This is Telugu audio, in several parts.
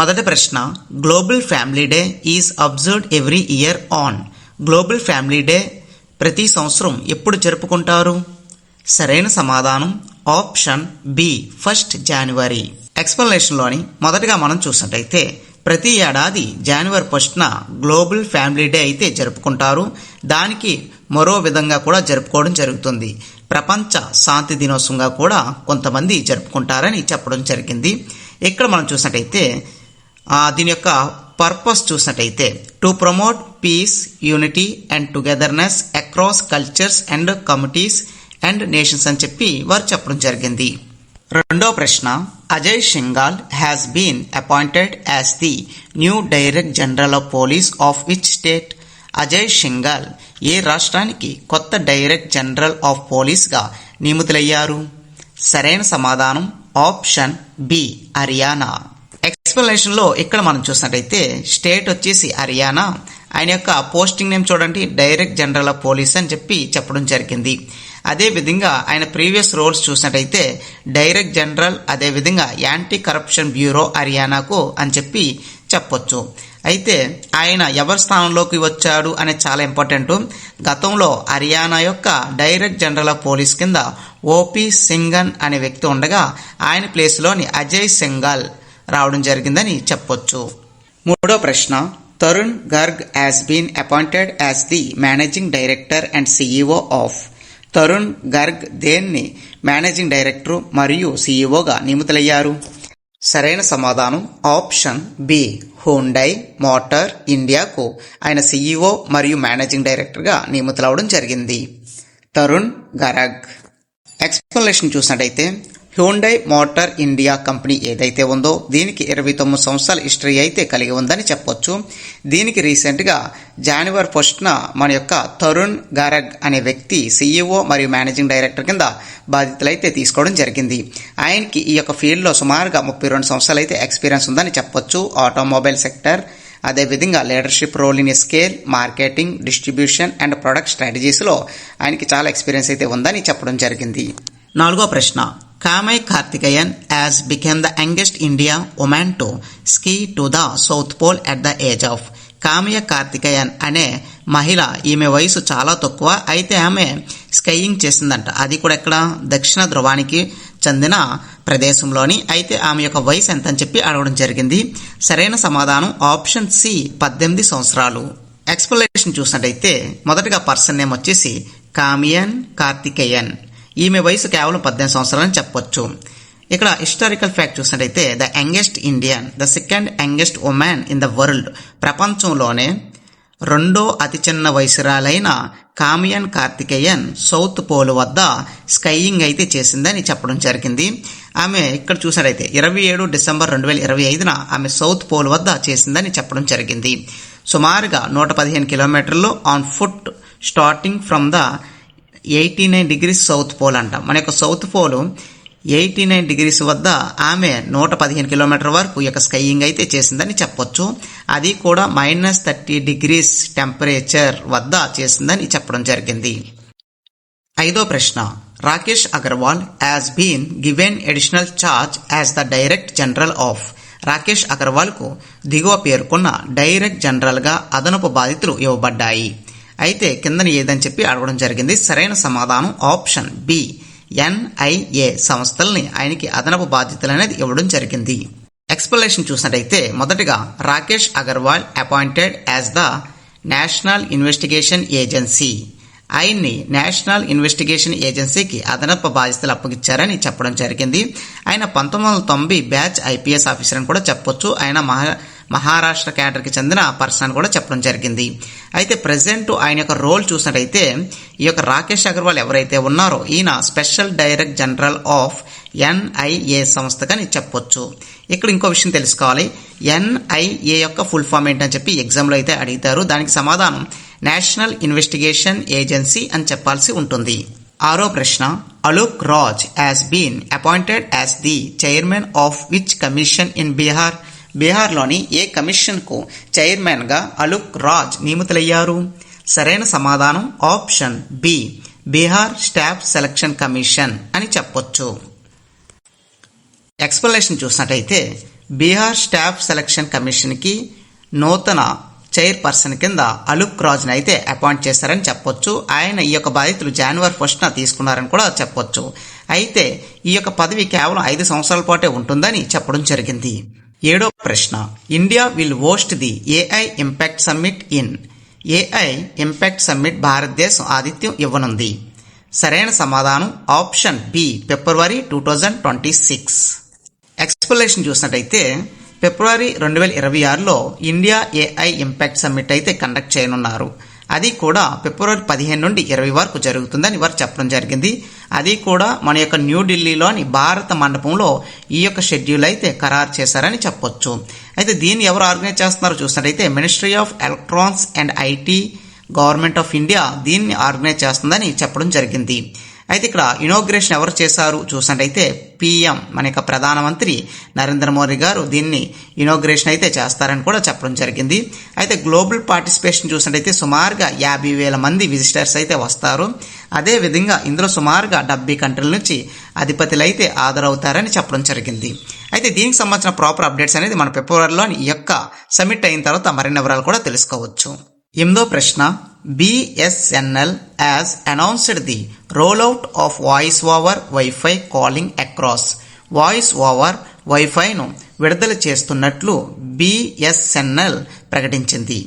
మొదటి ప్రశ్న global family day is observed every year on global family day ప్రతి సంవత్సరం ఎప్పుడు జరుపుకుంటారు? సరైన సమాధానం ఆప్షన్ బి ఫస్ట్ జనవరి ఎక్స్ప్లెనేషన్లోని మొదటగా మనం చూసినట్టయితే ప్రతి ఏడాది జనవరి ఫస్ట్న గ్లోబల్ ఫ్యామిలీ డే అయితే జరుపుకుంటారు. దానికి మరో విధంగా కూడా జరుపుకోవడం జరుగుతుంది. ప్రపంచ శాంతి దినోత్సవంగా కూడా కొంతమంది జరుపుకుంటారని చెప్పడం జరిగింది. ఇక్కడ మనం చూసినట్టయితే దీని యొక్క పర్పస్ చూసినట్టయితే to promote peace unity and togetherness across cultures and committees and nations అని చెప్పి వారు చెప్పడం జరిగింది. రెండో ప్రశ్న Ajay Singal has been appointed as the new direct general of police of which state Ajay Singal ఏ రాష్ట్రానికి కొత్త డైరెక్ట్ జనరల్ ఆఫ్ పోలీస్గా నియమితులయ్యారు? సరైన సమాధానం ఆప్షన్ బి హర్యానా ఎక్స్ప్లెనేషన్లో ఇక్కడ మనం చూసినట్టయితే స్టేట్ వచ్చేసి హర్యానా. ఆయన యొక్క పోస్టింగ్ నేమ్ చూడండి డైరెక్ట్ జనరల్ ఆఫ్ పోలీస్ అని చెప్పి చెప్పడం జరిగింది. అదే విధంగా ఆయన ప్రీవియస్ రోల్స్ చూసినట్టయితే డైరెక్ట్ జనరల్ అదే విధంగా యాంటీ కరప్షన్ బ్యూరో హర్యానాకు అని చెప్పి చెప్పొచ్చు. అయితే ఆయన ఎవరి స్థానంలోకి వచ్చాడు అనేది చాలా ఇంపార్టెంట్. గతంలో హర్యానా యొక్క డైరెక్ట్ జనరల్ ఆఫ్ పోలీస్ కింద ఓపీ సింగన్ అనే వ్యక్తి ఉండగా ఆయన ప్లేస్లోని అజయ్ సింగాల్ రావడం జరిగిందని చెప్పొచ్చు. మూడో ప్రశ్న. Tarun Garg has been appointed as the managing director and CEO of Tarun Garg దేన్ని మేనేజింగ్ డైరెక్టర్ మరియు సీఈఓగా నియమితులయ్యారు? సరైన సమాధానం. Option B. హోండై మోటార్ ఇండియాకు ఆయన సీఈఓ మరియు మేనేజింగ్ డైరెక్టర్గా నియమితులవడం జరిగింది. తరుణ్ గరగ్. ఎక్స్ప్లెనేషన్ చూసినట్టయితే హ్యూండై మోటార్ ఇండియా కంపెనీ ఏదైతే ఉందో దీనికి ఇరవై తొమ్మిది సంవత్సరాల హిస్టరీ అయితే కలిగి ఉందని చెప్పొచ్చు. దీనికి రీసెంట్గా జనవరి ఫస్ట్న మన యొక్క తరుణ్ గారగ్ అనే వ్యక్తి సీఈఓ మరియు మేనేజింగ్ డైరెక్టర్ కింద బాధ్యతలైతే అయితే తీసుకోవడం జరిగింది. ఆయనకి ఈ యొక్క ఫీల్డ్లో సుమారుగా ముప్పై రెండు సంవత్సరాలు అయితే ఎక్స్పీరియన్స్ ఉందని చెప్పొచ్చు. ఆటోమొబైల్ సెక్టర్ అదేవిధంగా leadership role in scale marketing distribution and product స్ట్రాటజీస్లో ఆయనకి చాలా ఎక్స్పీరియన్స్ అయితే ఉందని చెప్పడం జరిగింది. నాలుగో ప్రశ్న. Kamya Karthikeyan has become the youngest India women to ski to the south pole at the age of Kamya Karthikeyan అనే మహిళ ఈమె వయసు చాలా తక్కువ. అయితే ఆమె స్కైయింగ్ చేసిందంట. అది కూడా ఎక్కడ? దక్షిణ ధ్రువానికి చెందిన ప్రదేశంలోని. అయితే ఆమె యొక్క వయసు ఎంత అని చెప్పి అడగడం జరిగింది. సరైన సమాధానం ఆప్షన్ సి పద్దెనిమిది సంవత్సరాలు. ఎక్స్ప్లెనేషన్ చూసినట్టయితే మొదటగా పర్సన్ నేమ్ వచ్చేసి కామియన్ కార్తికేయన్. ఈమె వయసు కేవలం పద్దెనిమిది సంవత్సరాలని చెప్పొచ్చు. ఇక్కడ హిస్టారికల్ ఫ్యాక్ట్ చూసినట్టయితే the youngest Indian the second youngest women in the world ప్రపంచంలోనే రెండో అతి చిన్న వయసురాలైన కామియన్ కార్తికేయన్ సౌత్ పోల్ వద్ద స్కైయింగ్ అయితే చేసిందని చెప్పడం జరిగింది. ఆమె ఇక్కడ చూసినట్టయితే ఇరవై ఏడు డిసెంబర్ రెండు వేల ఇరవై ఐదున ఆమె సౌత్ పోల్ వద్ద చేసిందని చెప్పడం జరిగింది. సుమారుగా నూట పదిహేను కిలోమీటర్లు on foot starting from the eighty nine degrees south pole అంట. మన యొక్క south pole eighty nine degrees వద్ద ఆమె నూట పదిహేను కిలోమీటర్ వరకు ఈ యొక్క స్కైయింగ్ అయితే చేసిందని చెప్పొచ్చు. అది కూడా మైనస్ థర్టీ డిగ్రీస్ టెంపరేచర్ వద్ద చేసిందని చెప్పడం జరిగింది. ఐదో ప్రశ్న. Rakesh Agarwal has been given additional charge as the direct general of Rakesh అగర్వాల్కు దిగువ పేర్కొన్న డైరెక్ట్ జనరల్గా అదనపు బాధితులు ఇవ్వబడ్డాయి. అయితే కిందన ఏదని చెప్పి అడగడం జరిగింది. సరైన సమాధానం ఆప్షన్ బి. ఎన్ఐఏ సంస్థల్ని ఆయనకి అదనపు బాధ్యతలు అనేది ఇవ్వడం జరిగింది. ఎక్స్ప్లెనేషన్ చూసినట్టయితే మొదటగా Rakesh Agarwal appointed as the national investigation agency ఆయన్ని నేషనల్ ఇన్వెస్టిగేషన్ ఏజెన్సీకి అదనపు బాధ్యతలు అప్పగించారని చెప్పడం జరిగింది. ఆయన పంతొమ్మిది వందల తొంభై బ్యాచ్ ఐపీఎస్ ఆఫీసర్ అని కూడా చెప్పొచ్చు. ఆయన మహా మహారాష్ట్ర క్యాడర్కి చెందిన పర్సన్ కూడా చెప్పడం జరిగింది. అయితే ప్రజెంట్ ఆయన యొక్క రోల్ చూసినట్టయితే ఈ యొక్క రాకేష్ అగర్వాల్ ఎవరైతే ఉన్నారో ఈయన special direct general of NIA సంస్థకని చెప్పొచ్చు. ఇక్కడ ఇంకో విషయం తెలుసుకోవాలి. ఎన్ఐఏ యొక్క ఫుల్ ఫామ్ ఏంటని చెప్పి ఎగ్జామ్లో అయితే అడుగుతారు దానికి సమాధానం నేషనల్ ఇన్వెస్టిగేషన్ ఏజెన్సీ అని చెప్పాల్సి ఉంటుంది. ఆరో ప్రశ్న Alok Raj has been appointed as the chairman of which commission in Bihar? బీహార్లోని ఏ కమిషన్కు చైర్మన్గా అలుక్ రాజ్ నియమితులయ్యారు? సరైన సమాధానం option B Bihar staff selection commission అని చెప్పొచ్చు. ఎక్స్ప్లెనేషన్ చూసినట్టయితే బీహార్ స్టాఫ్ సెలక్షన్ కమిషన్కి నూతన చైర్పర్సన్ కింద అలుక్ రాజ్ని అయితే అపాయింట్ చేశారని చెప్పొచ్చు. ఆయన ఈ యొక్క బాధితులు జనవరి ఫస్ట్న తీసుకున్నారని కూడా చెప్పొచ్చు. అయితే ఈ యొక్క పదవి కేవలం ఐదు సంవత్సరాల పాటే ఉంటుందని చెప్పడం జరిగింది. ఏడో ప్రశ్న. India will host the AI impact summit in. AI impact summit భారతదేశం ఆతిథ్యం ఇవ్వనుంది. సరైన సమాధానం option B February two thousand twenty six. Explanation చూసినట్టయితే ఫిబ్రవరి రెండు వేల ఇరవై ఆరులో ఇండియా ఏఐ ఇంపాక్ట్ సమ్మిట్ అయితే కండక్ట్ చేయనున్నారు. అది కూడా ఫిబ్రవరి పదిహేను నుండి ఇరవై వరకు జరుగుతుందని వారు చెప్పడం జరిగింది. అది కూడా మన యొక్క న్యూఢిల్లీలోని భారత మండపంలో ఈ యొక్క షెడ్యూల్ అయితే ఖరారు చేశారని చెప్పొచ్చు. అయితే దీన్ని ఎవరు ఆర్గనైజ్ చేస్తున్నారో చూసినట్టయితే ministry of electronics and IT government of India దీన్ని ఆర్గనైజ్ చేస్తుందని చెప్పడం జరిగింది. అయితే ఇక్కడ ఇనోగ్రేషన్ ఎవరు చేశారు చూసినట్టయితే పిఎం మన యొక్క ప్రధానమంత్రి నరేంద్ర మోదీ గారు దీన్ని ఇనోగ్రేషన్ అయితే చేస్తారని కూడా చెప్పడం జరిగింది. అయితే గ్లోబల్ పార్టిసిపేషన్ చూసినట్టయితే సుమారుగా యాభై వేల మంది విజిటర్స్ అయితే వస్తారు. అదే విధంగా ఇందులో సుమారుగా డెబ్బై కంట్రీల నుంచి అధిపతులు అయితే హాజరవుతారని చెప్పడం జరిగింది. అయితే దీనికి సంబంధించిన ప్రాపర్ అప్డేట్స్ అనేది మన ఫిబ్రవరిలోని ఈ యొక్క సమిట్ అయిన తర్వాత మరిన్ని వివరాలు కూడా తెలుసుకోవచ్చు. ఎనిమిదో ప్రశ్న. BSNL has announced the rollout of voice over wifi calling across voice over వైఫైను విడుదల చేస్తున్నట్లు బిఎస్ఎన్ఎల్ ప్రకటించింది.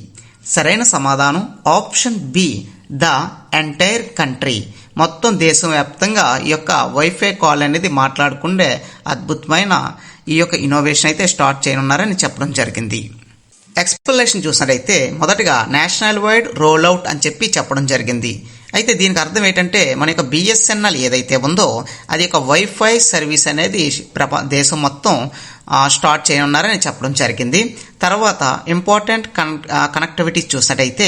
సరైన సమాధానం? Option B the entire country మొత్తం దేశం వ్యాప్తంగా ఈ యొక్క వైఫై కాల్ అనేది మాట్లాడుకుండే అద్భుతమైన ఈ యొక్క ఇన్నోవేషన్ అయితే స్టార్ట్ చేయనున్నారని చెప్పడం జరిగింది. ఎక్స్ప్లెనేషన్ చూసినట్టయితే మొదటగా నేషనల్ వైడ్ రోల్ అవుట్ అని చెప్పి చెప్పడం జరిగింది. అయితే దీనికి అర్థం ఏంటంటే మన యొక్క బిఎస్ఎన్ఎల్ ఏదైతే ఉందో అది ఒక వైఫై సర్వీస్ అనేది ప్రప దేశం మొత్తం స్టార్ట్ చేయనున్నారని చెప్పడం జరిగింది. తర్వాత ఇంపార్టెంట్ కన్ కనెక్టివిటీ చూసినట్టయితే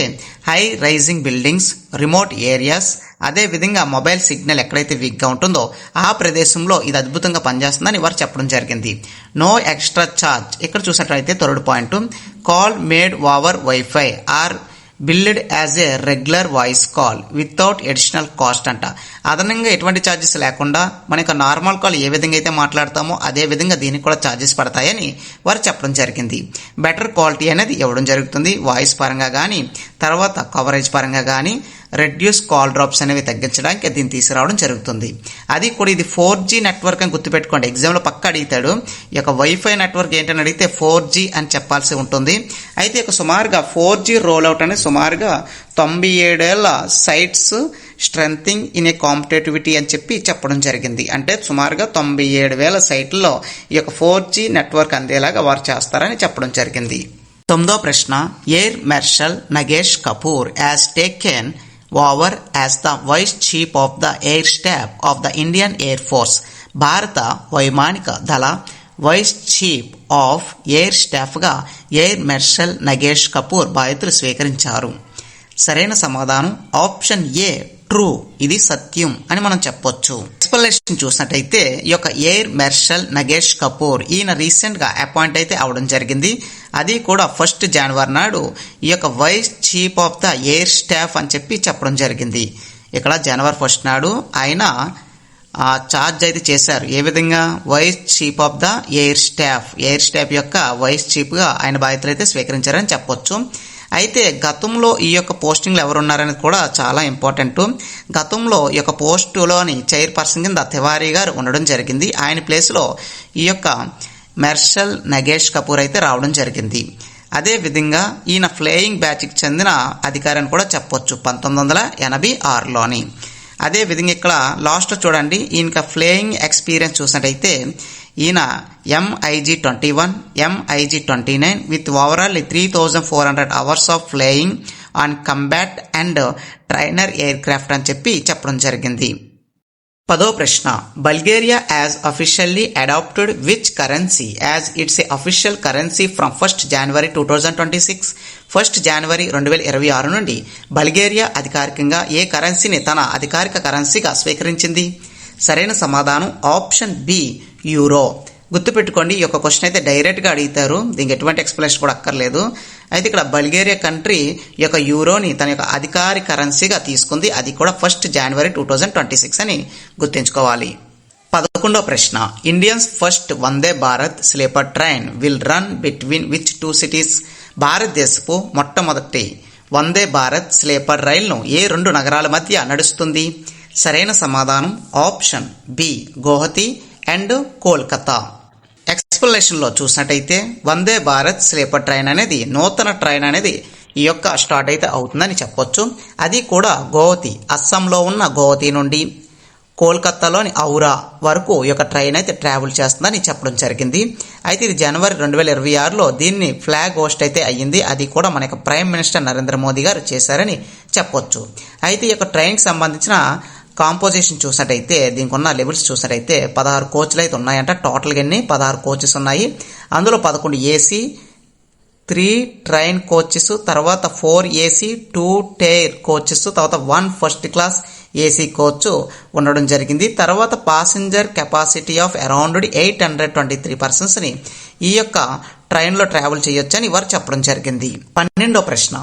high rising buildings remote areas అదే విధంగా మొబైల్ సిగ్నల్ ఎక్కడైతే వీక్గా ఉంటుందో ఆ ప్రదేశంలో ఇది అద్భుతంగా పనిచేస్తుందని వారు చెప్పడం జరిగింది. నో ఎక్స్ట్రా ఛార్జ్ ఇక్కడ చూసినట్లయితే third point. Call made over wifi are billed as a regular voice call without additional cost అంట. అదనంగా ఎటువంటి ఛార్జెస్ లేకుండా మన యొక్క నార్మల్ కాల్ ఏ విధంగా అయితే మాట్లాడతామో అదే విధంగా దీనికి కూడా ఛార్జెస్ పడతాయని వారు చెప్పడం జరిగింది. బెటర్ క్వాలిటీ అనేది ఇవ్వడం జరుగుతుంది. వాయిస్ పరంగా కానీ తర్వాత కవరేజ్ పరంగా కానీ రెడ్యూస్ కాల్ డ్రాప్స్ అనేవి తగ్గించడానికి దీన్ని తీసుకురావడం జరుగుతుంది. అది కూడా ఇది ఫోర్ జీ నెట్వర్క్ అని గుర్తుపెట్టుకోండి. ఎగ్జామ్లో పక్క అడిగితాడు ఈ యొక్క వైఫై నెట్వర్క్ ఏంటని అడిగితే ఫోర్ జీ అని చెప్పాల్సి ఉంటుంది. అయితే ఇక సుమారుగా ఫోర్ జీ రోల్ అవుట్ అనేది సుమారుగా తొంభై ఏడేళ్ళ sites strengthening in a competitivity అని చెప్పి చెప్పడం జరిగింది. అంటే సుమారుగా తొంభై ఏడు వేల సైట్లలో ఈ యొక్క ఫోర్ జీ నెట్వర్క్ అందేలాగా వారు చేస్తారని చెప్పడం జరిగింది. తొమ్మిదో ప్రశ్న air marshal Nagesh Kapoor has taken over as the vice chief of the air staff of the Indian air force భారత వైమానిక దళ వైస్ చీఫ్ ఆఫ్ ఎయిర్ స్టాఫ్గా ఎయిర్ మార్షల్ నగేష్ కపూర్ బాధ్యతలు స్వీకరించారు. సరైన సమాధానం? ఆప్షన్ ఏ ట్రూ ఇది సత్యం అని మనం చెప్పొచ్చు. ఎక్స్ప్లెనేషన్ చూసినట్టయితే ఈ యొక్క ఎయిర్ మార్షల్ నగేష్ కపూర్ ఈయన రీసెంట్గా అపాయింట్ అయితే అవడం జరిగింది. అది కూడా ఫస్ట్ జనవరి నాడు ఈ యొక్క vice chief of the air staff అని చెప్పి చెప్పడం జరిగింది. ఇక్కడ జనవరి ఫస్ట్ నాడు ఆయన ఛార్జ్ అయితే చేశారు. ఏ విధంగా? Vice chief of the air staff air staff యొక్క వైస్ చీఫ్గా ఆయన బాధ్యతలు అయితే స్వీకరించారని చెప్పొచ్చు. అయితే గతంలో ఈ యొక్క పోస్టింగ్లు ఎవరు ఉన్నారనేది కూడా చాలా ఇంపార్టెంట్ గతంలో ఈ యొక్క పోస్టులోని చైర్పర్సన్ కింద తివారీ గారు ఉండడం జరిగింది. ఆయన ప్లేస్లో ఈ యొక్క మెర్షల్ నగేష్ కపూర్ అయితే రావడం జరిగింది. అదే విధంగా ఈయన ఫ్లేయింగ్ బ్యాచ్కి చెందిన అధికారిని కూడా చెప్పొచ్చు పంతొమ్మిది వందల ఎనభై ఆరులోని. అదే విధంగా ఇక్కడ లాస్ట్ చూడండి ఈయన ఫ్లేయింగ్ ఎక్స్పీరియన్స్ చూసినట్టయితే ఈయన MiG twenty one MiG twenty nine with overall three thousand four hundred hours of flying on combat and trainer aircraft అని చెప్పి చెప్పడం జరిగింది. పదో ప్రశ్న. Bulgaria has officially adopted which currency as its a official currency from first January two thousand twenty six first January రెండు వేల ఇరవై ఆరు నుండి బల్గేరియా అధికారికంగా ఏ కరెన్సీని తన అధికారిక కరెన్సీగా స్వీకరించింది? సరైన సమాధానం ఆప్షన్ బి యూరో. గుర్తుపెట్టుకోండి ఈ యొక్క క్వశ్చన్ అయితే డైరెక్ట్గా అడుగుతారు. దీనికి ఎటువంటి ఎక్స్ప్లెనేషన్ కూడా అక్కర్లేదు. అయితే ఇక్కడ బల్గేరియా కంట్రీ ఈ యొక్క యూరోని తన యొక్క అధికారిక కరెన్సీగా తీసుకుంది. అది కూడా first January two thousand twenty six అని గుర్తుంచుకోవాలి. పదకొండో ప్రశ్న. Indians first Vande Bharat sleeper train will run between which two cities? భారతదేశపు మొట్టమొదటి వందే భారత్ స్లీపర్ రైలును ఏ రెండు నగరాల మధ్య నడుస్తుంది? సరైన సమాధానం option B Guwahati and Kolkata. ఎక్స్ప్లెనేషన్లో చూసినట్టయితే వందే భారత్ స్లీపర్ ట్రైన్ అనేది నూతన ట్రైన్ అనేది ఈ యొక్క స్టార్ట్ అయితే అవుతుందని చెప్పొచ్చు. అది కూడా గోవతి అస్సాంలో ఉన్న గోవతి నుండి కోల్కత్తాలోని ఔరా వరకు ఈ యొక్క ట్రైన్ అయితే ట్రావెల్ చేస్తుందని చెప్పడం జరిగింది. అయితే ఇది జనవరి రెండు వేల ఇరవై ఆరులో దీన్ని ఫ్లాగ్ హోస్ట్ అయితే అయ్యింది. అది కూడా మన యొక్క ప్రైమ్ మినిస్టర్ నరేంద్ర మోదీ గారు చేశారని చెప్పొచ్చు. అయితే ఈ యొక్క ట్రైన్కి సంబంధించిన కాంపోజిషన్ చూసినట్టయితే దీనికి ఉన్న లెవెల్స్ చూసినట్టయితే పదహారు కోచ్లు అయితే ఉన్నాయంట. టోటల్గా ఎన్ని? పదహారు కోచెస్ ఉన్నాయి. అందులో పదకొండు ఏసీ త్రీ ట్రైన్ కోచెస్ తర్వాత four AC two tier coaches తర్వాత one first class AC coach ఉండడం జరిగింది. తర్వాత passenger capacity of around eight hundred twenty three పర్సన్స్ని ఈ యొక్క ట్రైన్లో ట్రావెల్ చేయొచ్చని వారు చెప్పడం జరిగింది. పన్నెండో ప్రశ్న.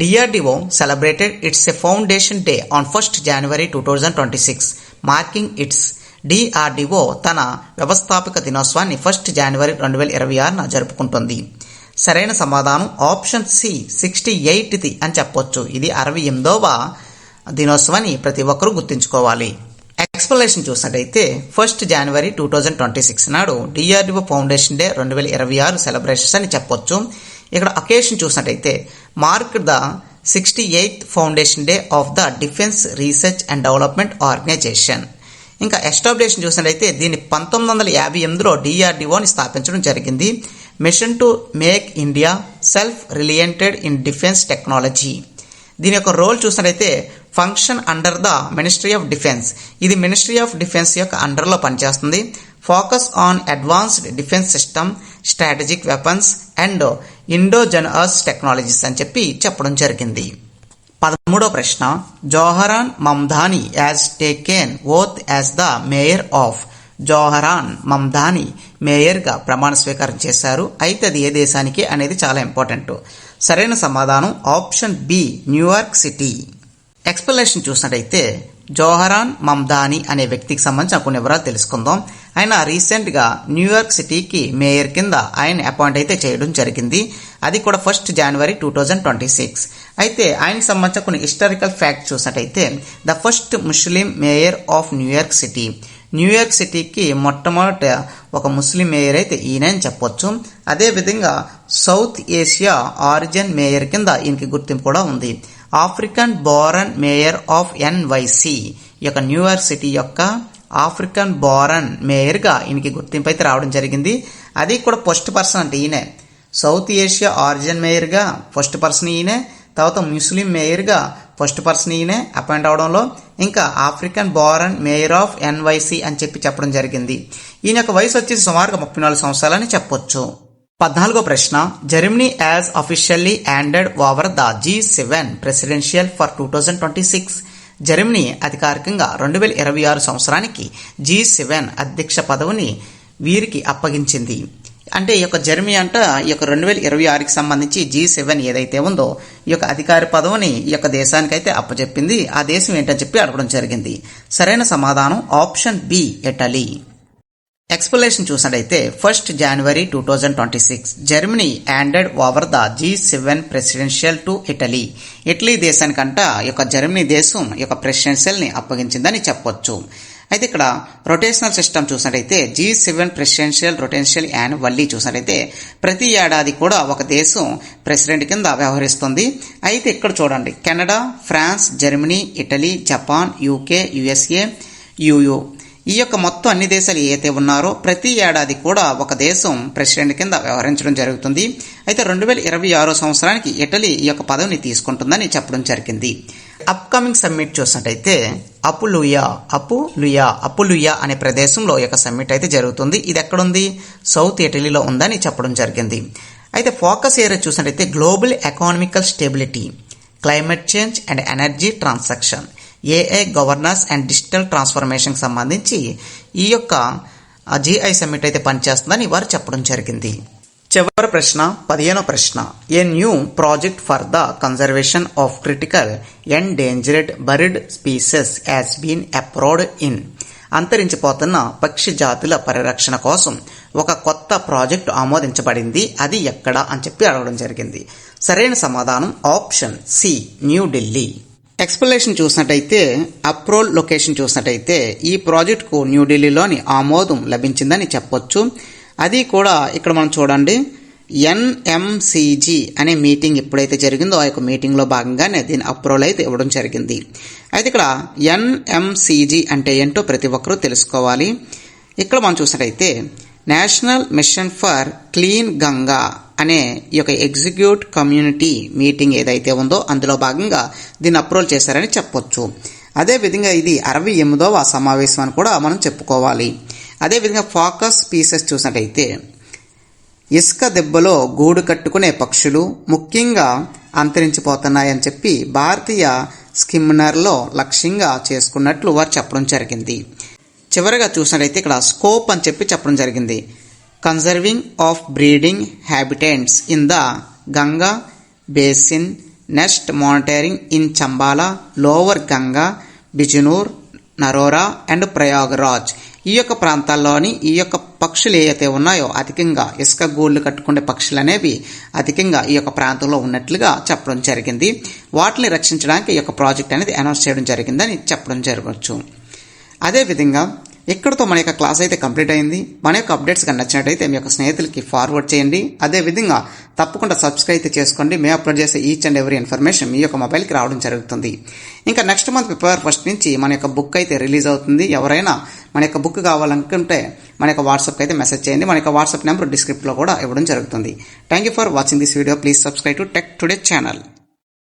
DRDO celebrated its a foundation day on first January two thousand twenty six marking its DRDO తన వ్యవస్థాపక దినోత్సవాన్ని ఫస్ట్ జనవరి రెండు వేల ఇరవై ఆరున జరుపుకుంటుంది. సరైన సమాధానం ఆప్షన్ సి సిక్స్టీ ఎయిట్ది అని చెప్పొచ్చు. ఇది అరవై ఎనిమిదవ దినోత్సవాన్ని ప్రతి ఒక్కరూ గుర్తుంచుకోవాలి. ఎక్స్ప్లెనేషన్ చూసినట్టయితే first January two thousand twenty six నాడు డిఆర్డిఓ ఫౌండేషన్ డే రెండు వేల ఇరవై ఆరు సెలబ్రేషన్స్ అని చెప్పొచ్చు. ఇక్కడ అకేషన్ చూసినట్టయితే mark the sixty eighth foundation day of the defence research and development organisation ఇంకా ఎస్టాబ్లిషన్ చూసినట్టయితే దీన్ని పంతొమ్మిది వందల యాభై ఎనిమిదిలో డిఆర్డిఓని స్థాపించడం జరిగింది. Mission to make India self reliant in defence technology దీని యొక్క రోల్ చూసినట్టయితే function under the ministry of defence ఇది మినిస్ట్రీ ఆఫ్ డిఫెన్స్ యొక్క అండర్లో పనిచేస్తుంది. Focus on advanced defence system strategic weapons and indigenous technologies అని చెప్పి చెప్పడం జరిగింది. పదమూడో ప్రశ్న Zohran Mamdani has taken oath as the mayor of Zohran Mamdani మేయర్గా ప్రమాణ స్వీకారం చేశారు. అయితే అది ఏ దేశానికి అనేది చాలా ఇంపార్టెంట్. సరైన సమాధానం option B New York city. Explanation చూసినట్టయితే జోహరాన్ మమ్దాని అనే వ్యక్తికి సంబంధించిన కొన్ని వివరాలు తెలుసుకుందాం. ఆయన రీసెంట్గా న్యూయార్క్ సిటీకి మేయర్ కింద ఆయన అపాయింట్ అయితే చేయడం జరిగింది. అది కూడా first January two thousand twenty six అయితే ఆయన సంబంధించిన కొన్ని హిస్టారికల్ ఫ్యాక్ట్ చూసినట్టయితే the first Muslim mayor of New York city New York సిటీకి మొట్టమొదట ఒక ముస్లిం మేయర్ అయితే ఈయన అని చెప్పొచ్చు. అదేవిధంగా సౌత్ ఏషియా ఆరిజిన్ మేయర్ కింద ఈయనకి గుర్తింపు కూడా ఉంది. African born mayor of NYC ఈ యొక్క న్యూయార్క్ సిటీ యొక్క ఆఫ్రికన్ బోరన్ మేయర్గా ఈయనకి గుర్తింపు అయితే రావడం జరిగింది. అది కూడా ఫస్ట్ పర్సన్ అంటే ఈయనే. సౌత్ ఏషియా ఆరిజిన్ మేయర్గా ఫస్ట్ పర్సన్ ఈయనే. తర్వాత ముస్లిం మేయర్గా ఫస్ట్ పర్సన్ ఈయనే అపాయింట్ అవడంలో ఇంకా African born mayor of NYC అని చెప్పి చెప్పడం జరిగింది. ఈయన యొక్క వయసు వచ్చేసి సుమారుగా ముప్పై నాలుగు సంవత్సరాలని చెప్పొచ్చు. పద్నాలుగో ప్రశ్న. Germany has officially handed over the G seven presidential for two thousand twenty six. Germany అధికారికంగా రెండు వేల ఇరవై ఆరు సంవత్సరానికి జీ సెవెన్ అధ్యక్ష పదవిని వీరికి అప్పగించింది. అంటే ఈ యొక్క జర్మనీ అంట ఈ యొక్క రెండు వేల ఇరవై ఆరుకి సంబంధించి జీ సెవెన్ ఏదైతే ఉందో ఈ యొక్క అధికార పదవిని ఈ యొక్క దేశానికైతే అప్పచెప్పింది. ఆ దేశం ఏంటని చెప్పి అడగడం జరిగింది. సరైన సమాధానం ఆప్షన్ బి ఇటలీ. ఎక్స్ప్లెనేషన్ చూసినట్టయితే first January two thousand twenty six Germany handed over the G seven presidential to Italy Italy దేశానికంట ఈ యొక్క జర్మనీ దేశం ఈ యొక్క ప్రెసిడెన్షియల్ని అప్పగించిందని చెప్పొచ్చు. అయితే ఇక్కడ రొటేషనల్ సిస్టమ్ చూసినట్టయితే G seven presidential rotational annually చూసినట్టయితే ప్రతి ఏడాది కూడా ఒక దేశం ప్రెసిడెంట్ కింద వ్యవహరిస్తుంది. అయితే ఇక్కడ చూడండి Canada France Germany Italy Japan UK USA EU ఈ యొక్క మొత్తం అన్ని దేశాలు ఏవైతే ఉన్నారో ప్రతి ఏడాది కూడా ఒక దేశం ప్రెసిడెంట్ కింద వ్యవహరించడం జరుగుతుంది. అయితే రెండు వేల ఇరవై ఆరో సంవత్సరానికి ఇటలీ ఈ యొక్క పదవిని తీసుకుంటుందని చెప్పడం జరిగింది. అప్కమింగ్ సమ్మిట్ చూసినట్టయితే అపులుయా అపులుయా అపులుయా అనే ప్రదేశంలో ఈ యొక్క సమ్మిట్ అయితే జరుగుతుంది. ఇది ఎక్కడుంది? సౌత్ ఇటలీలో ఉందని చెప్పడం జరిగింది. అయితే ఫోకస్ ఏరియా చూసినట్టయితే global economical stability climate change and energy transaction AI governance and digital ట్రాన్స్ఫర్మేషన్కి సంబంధించి ఈ యొక్క జిఐ సమ్మిట్ అయితే పనిచేస్తుందని వారు చెప్పడం జరిగింది. చివరి ప్రశ్న పదిహేనో ప్రశ్న. A new project for the conservation of critical and endangered bird species has been approved in అంతరించిపోతున్న పక్షి జాతుల పరిరక్షణ కోసం ఒక కొత్త ప్రాజెక్టు ఆమోదించబడింది. అది ఎక్కడ అని చెప్పి అడగడం జరిగింది. సరైన సమాధానం ఆప్షన్ సి న్యూఢిల్లీ ఎక్స్ప్లెనేషన్ చూసినట్టయితే అప్రోల్ లొకేషన్ చూసినట్టయితే ఈ ప్రాజెక్టుకు న్యూఢిల్లీలోని ఆమోదం లభించిందని చెప్పొచ్చు. అది కూడా ఇక్కడ మనం చూడండి. ఎన్ఎంసిజి అనే మీటింగ్ ఎప్పుడైతే జరిగిందో ఆ యొక్క మీటింగ్లో భాగంగానే దీని అప్రూవల్ అయితే ఇవ్వడం జరిగింది. అయితే ఇక్కడ ఎన్ఎంసిజి అంటే ఏంటో ప్రతి ఒక్కరూ తెలుసుకోవాలి. ఇక్కడ మనం చూసినట్టయితే national mission for clean Ganga అనే ఈ యొక్క ఎగ్జిక్యూట్ కమ్యూనిటీ మీటింగ్ ఏదైతే ఉందో అందులో భాగంగా దీన్ని అప్రూవల్ చేశారని చెప్పొచ్చు. అదేవిధంగా ఇది అరవై ఎనిమిదవ సమావేశం అని కూడా మనం చెప్పుకోవాలి. అదేవిధంగా ఫోకస్ పీసెస్ చూసినట్టయితే ఇసుక దెబ్బలో గూడు కట్టుకునే పక్షులు ముఖ్యంగా అంతరించిపోతున్నాయని చెప్పి భారతీయ స్కిమ్నర్లో లక్ష్యంగా చేసుకున్నట్లు వారు చెప్పడం జరిగింది. చివరిగా చూసినట్టయితే ఇక్కడ స్కోప్ అని చెప్పి చెప్పడం జరిగింది. Conserving of breeding habitants in the Ganga basin nest monitoring in Chambal lower Ganga Bijnor Narora and Prayagraj ఈ యొక్క ప్రాంతాల్లోని ఈ యొక్క పక్షులు ఏవైతే ఉన్నాయో అధికంగా ఇసుక గూళ్ళు కట్టుకునే పక్షులు అనేవి అధికంగా ఈ యొక్క ప్రాంతంలో ఉన్నట్లుగా చెప్పడం జరిగింది. వాటిని రక్షించడానికి ఈ యొక్క ప్రాజెక్ట్ అనేది అనౌన్స్ చేయడం జరిగిందని చెప్పడం జరగవచ్చు. అదేవిధంగా ఇక్కడతో మన యొక్క క్లాస్ అయితే కంప్లీట్ అయింది. మన యొక్క అప్డేట్స్ కానీ నచ్చినట్టయితే మీ యొక్క స్నేహితులకి ఫార్వర్డ్ చేయండి. అదేవిధంగా తప్పకుండా సబ్స్క్రైబ్ అయితే చేసుకోండి. మేము అప్లోడ్ చేసే ఈచ్ అండ్ ఎవరీ ఇన్ఫర్మేషన్ మీ యొక్క మొబైల్కి రావడం జరుగుతుంది. ఇంకా నెక్స్ట్ మంత్ ఫిబ్రవరి ఫస్ట్ నుంచి మన యొక్క బుక్ అయితే రిలీజ్ అవుతుంది. ఎవరైనా మన యొక్క బుక్ కావాలనుకుంటే మన యొక్క వాట్సాప్కి అయితే మెసేజ్ చేయండి. మన యొక్క వాట్సాప్ నెంబర్ డిస్క్రిప్ట్లో కూడా ఇవ్వడం జరుగుతుంది. Thank you for watching this video please subscribe to tech today channel